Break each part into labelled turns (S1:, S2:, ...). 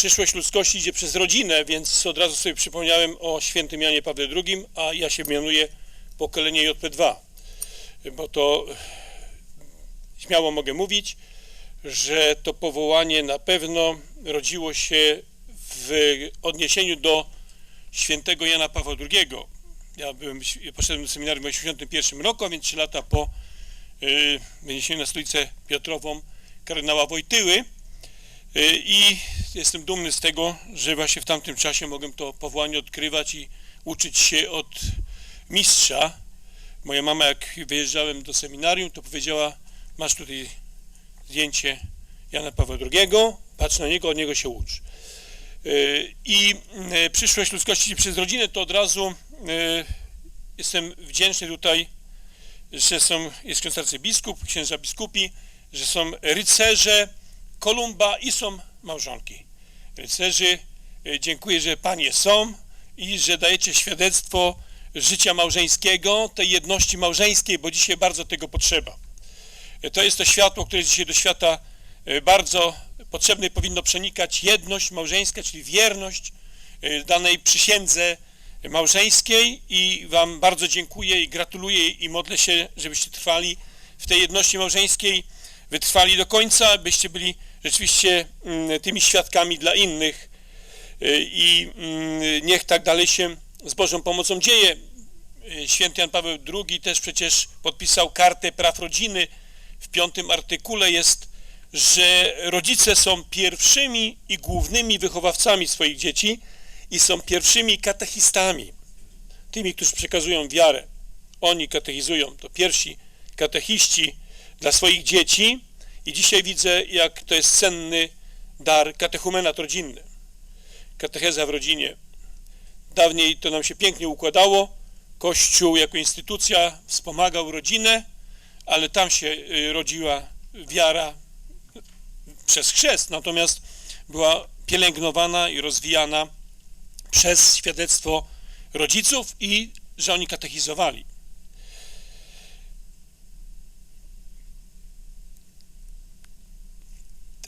S1: przyszłość ludzkości idzie przez rodzinę, więc od razu sobie przypomniałem o świętym Janie Pawle II, a ja się mianuję pokolenie JP2, bo to śmiało mogę mówić, że to powołanie na pewno rodziło się w odniesieniu do świętego Jana Pawła II. Ja byłem, poszedłem do seminarium w 1981 roku, a więc 3 lata po y, wyniesieniu na stolicę Piotrową kardynała Wojtyły y, i jestem dumny z tego, że właśnie w tamtym czasie mogłem to powołanie odkrywać i uczyć się od mistrza. Moja mama, jak wyjeżdżałem do seminarium, to powiedziała, masz tutaj zdjęcie Jana Pawła II, patrz na niego, od niego się ucz. Y, I y, przyszłość ludzkości przez rodzinę to od razu y, jestem wdzięczny tutaj, że są, jest ksiądz arcybiskup, księża biskupi, że są rycerze Kolumba i są małżonki. Rycerzy, dziękuję, że panie są i że dajecie świadectwo życia małżeńskiego, tej jedności małżeńskiej, bo dzisiaj bardzo tego potrzeba. To jest to światło, które dzisiaj do świata bardzo potrzebne powinno przenikać jedność małżeńska, czyli wierność danej przysiędze małżeńskiej i Wam bardzo dziękuję i gratuluję i modlę się, żebyście trwali w tej jedności małżeńskiej, wytrwali do końca, byście byli rzeczywiście tymi świadkami dla innych i niech tak dalej się z Bożą pomocą dzieje. Święty Jan Paweł II też przecież podpisał kartę praw rodziny. W piątym artykule jest, że rodzice są pierwszymi i głównymi wychowawcami swoich dzieci i są pierwszymi katechistami, tymi, którzy przekazują wiarę. Oni katechizują, to pierwsi katechiści dla swoich dzieci i dzisiaj widzę, jak to jest cenny dar katechumenat rodzinny, katecheza w rodzinie. Dawniej to nam się pięknie układało, Kościół jako instytucja wspomagał rodzinę, ale tam się rodziła wiara przez chrzest, natomiast była pielęgnowana i rozwijana przez świadectwo rodziców i że oni katechizowali.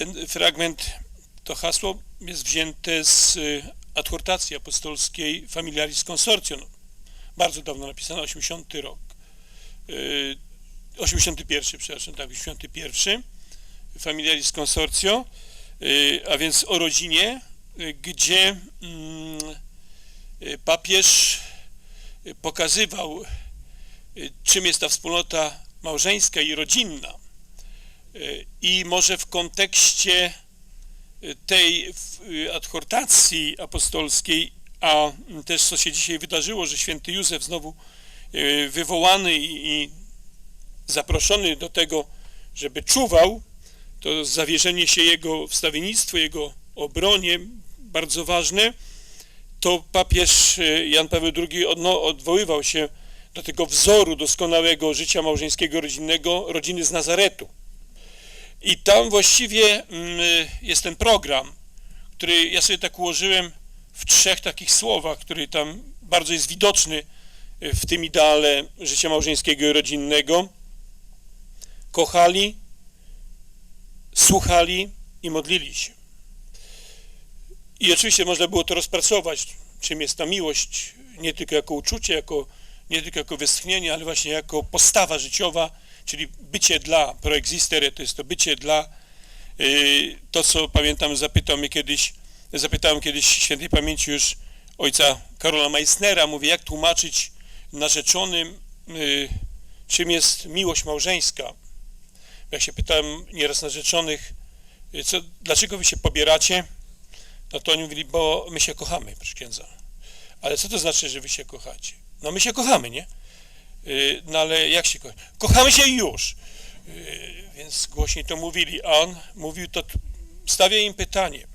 S1: Ten fragment, to hasło jest wzięte z adhortacji apostolskiej Familiaris Consortium, bardzo dawno napisana, 80 rok, 81, przepraszam, tak, 81, Familiaris Consortio, a więc o rodzinie, gdzie papież pokazywał, czym jest ta wspólnota małżeńska i rodzinna. I może w kontekście tej adhortacji apostolskiej, a też co się dzisiaj wydarzyło, że święty Józef znowu wywołany i zaproszony do tego, żeby czuwał, to zawierzenie się jego wstawiennictwu, jego obronie, bardzo ważne, to papież Jan Paweł II odwoływał się do tego wzoru doskonałego życia małżeńskiego, rodzinnego, rodziny z Nazaretu. I tam właściwie jest ten program, który ja sobie tak ułożyłem w trzech takich słowach, który tam bardzo jest widoczny w tym ideale życia małżeńskiego i rodzinnego. Kochali, słuchali i modlili się. I oczywiście można było to rozpracować, czym jest ta miłość, nie tylko jako uczucie, jako, nie tylko jako westchnienie, ale właśnie jako postawa życiowa, czyli bycie dla, proexistere, to jest to bycie dla, yy, to co pamiętam, zapytał mnie kiedyś, zapytałem kiedyś świętej pamięci już ojca Karola Meissnera, mówię, jak tłumaczyć narzeczonym, yy, czym jest miłość małżeńska. Jak się pytałem nieraz narzeczonych, yy, co, dlaczego wy się pobieracie, no to oni mówili, bo my się kochamy, proszę księdza. Ale co to znaczy, że wy się kochacie? No my się kochamy, nie? Yy, no ale jak się kochamy? Kochamy się już. Yy, więc głośniej to mówili, a on mówił to, stawia im pytanie,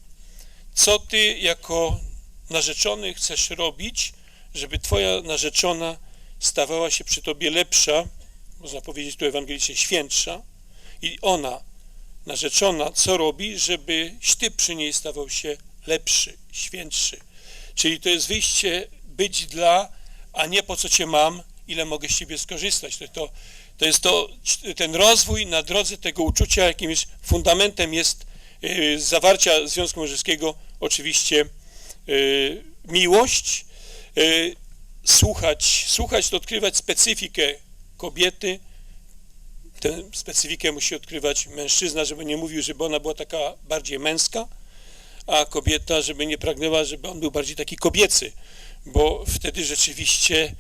S1: co ty jako narzeczony chcesz robić, żeby twoja narzeczona stawała się przy tobie lepsza, można powiedzieć tu ewangelicznie świętsza i ona, narzeczona, co robi, żebyś ty przy niej stawał się lepszy, świętszy. Czyli to jest wyjście być dla, a nie po co cię mam, ile mogę z ciebie skorzystać. To, to, to jest to, ten rozwój na drodze tego uczucia, jakimś fundamentem jest y, zawarcia związku małżeńskiego oczywiście y, miłość, y, słuchać, słuchać to odkrywać specyfikę kobiety, tę specyfikę musi odkrywać mężczyzna, żeby nie mówił, żeby ona była taka bardziej męska, a kobieta, żeby nie pragnęła, żeby on był bardziej taki kobiecy, bo wtedy rzeczywiście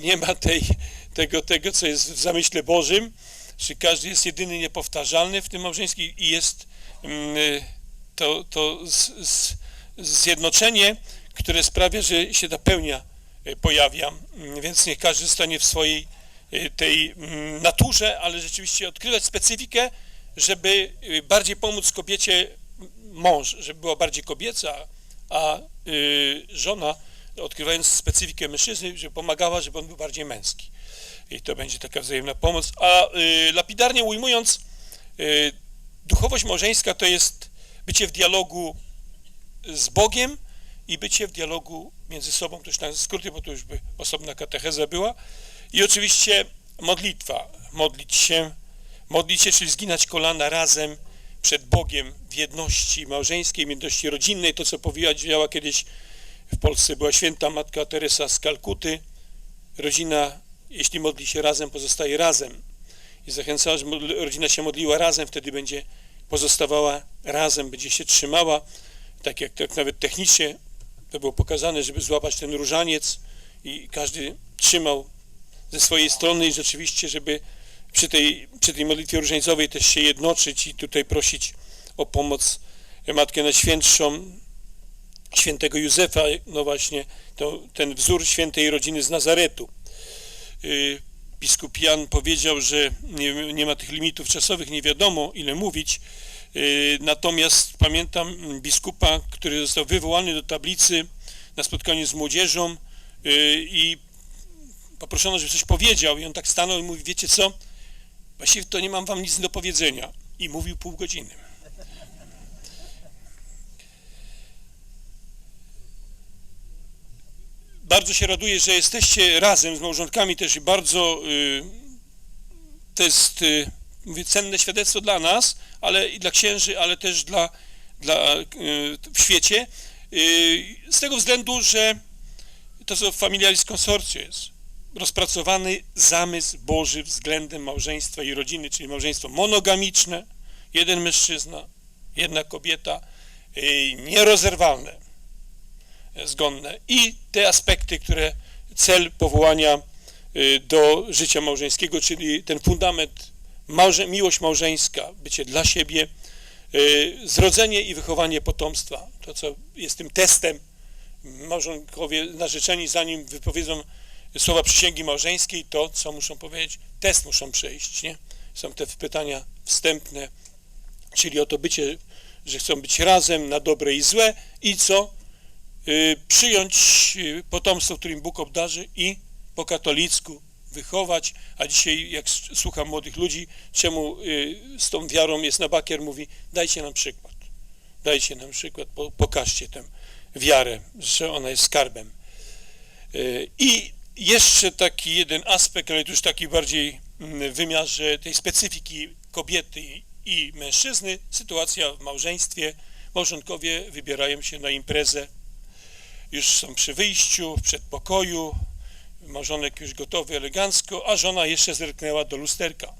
S1: nie ma tej, tego, tego, co jest w zamyśle Bożym, że każdy jest jedyny, niepowtarzalny w tym małżeństwie i jest mm, y, to, to z, z, zjednoczenie, które sprawia, że się ta pełnia y, pojawia, Mm, więc niech każdy stanie w swojej tej mm, naturze, ale rzeczywiście odkrywać specyfikę, żeby bardziej pomóc kobiecie mąż, żeby była bardziej kobieca, a żona, odkrywając specyfikę mężczyzny, żeby pomagała, żeby on był bardziej męski. I to będzie taka wzajemna pomoc. A y, lapidarnie ujmując, y, duchowość małżeńska to jest bycie w dialogu z Bogiem i bycie w dialogu między sobą, to już na skróty, bo to już by osobna katecheza była. I oczywiście modlitwa, modlić się, modlić się, czyli zginać kolana razem przed Bogiem w jedności małżeńskiej, w jedności rodzinnej, to co powiedziała kiedyś w Polsce była święta matka Teresa z Kalkuty. Rodzina, jeśli modli się razem, pozostaje razem. I zachęcała, że rodzina się modliła razem, wtedy będzie pozostawała razem, będzie się trzymała, tak jak tak nawet technicznie to było pokazane, żeby złapać ten różaniec i każdy trzymał ze swojej strony i rzeczywiście, żeby przy tej, przy tej modlitwie różańcowej też się jednoczyć i tutaj prosić o pomoc Matkę Najświętszą, świętego Józefa, no właśnie to, ten wzór świętej rodziny z Nazaretu. Y, Biskup Jan powiedział, że nie, nie ma tych limitów czasowych, nie wiadomo ile mówić, y, natomiast pamiętam biskupa, który został wywołany do tablicy na spotkaniu z młodzieżą y, i poproszono, żeby coś powiedział i on tak stanął i mówi, wiecie co, właściwie to nie mam wam nic do powiedzenia i mówił pół godziny. Bardzo się raduję, że jesteście razem z małżonkami też i bardzo y, to jest y, mówię, cenne świadectwo dla nas, ale i dla księży, ale też dla, dla y, w świecie. Y, z tego względu, że to co Familiaris Consortio jest rozpracowany zamysł Boży względem małżeństwa i rodziny, czyli małżeństwo monogamiczne, jeden mężczyzna, jedna kobieta, y, nierozerwalne, zgonne i te aspekty, które cel powołania y, do życia małżeńskiego, czyli ten fundament, małże, miłość małżeńska, bycie dla siebie, y, zrodzenie i wychowanie potomstwa, to co jest tym testem, małżonkowie narzeczeni zanim wypowiedzą słowa przysięgi małżeńskiej, to co muszą powiedzieć, test muszą przejść, nie? Są te pytania wstępne, czyli o to bycie, że chcą być razem na dobre i złe i co? Y, przyjąć y, potomstwo, którym Bóg obdarzy i po katolicku wychować, a dzisiaj jak słucham młodych ludzi, czemu y, z tą wiarą jest na bakier, mówi dajcie nam przykład, dajcie nam przykład, po, pokażcie tę wiarę, że ona jest skarbem. I jeszcze taki jeden aspekt, ale już taki bardziej mm, w wymiarze tej specyfiki kobiety i mężczyzny, sytuacja w małżeństwie, małżonkowie wybierają się na imprezę, już są przy wyjściu, w przedpokoju, małżonek już gotowy elegancko, a żona jeszcze zerknęła do lusterka.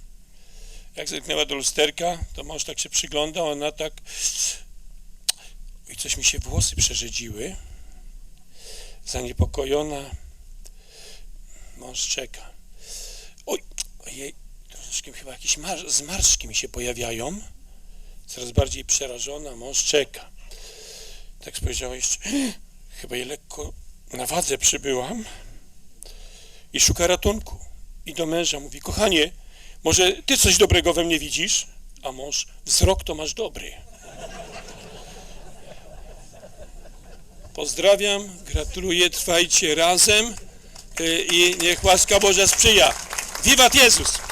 S1: Jak zerknęła do lusterka, to mąż tak się przygląda, ona tak i coś mi się włosy przerzedziły, zaniepokojona, mąż czeka. Oj, ojej, troszeczkę chyba jakieś mar- zmarszczki mi się pojawiają, coraz bardziej przerażona, mąż czeka. Tak spojrzała jeszcze, chyba je lekko na wadze przybyłam i szuka ratunku. I do męża mówi, kochanie, może ty coś dobrego we mnie widzisz? A mąż, wzrok to masz dobry. Pozdrawiam, gratuluję, trwajcie razem y, i niech łaska Boża sprzyja. Wiwat Jezus!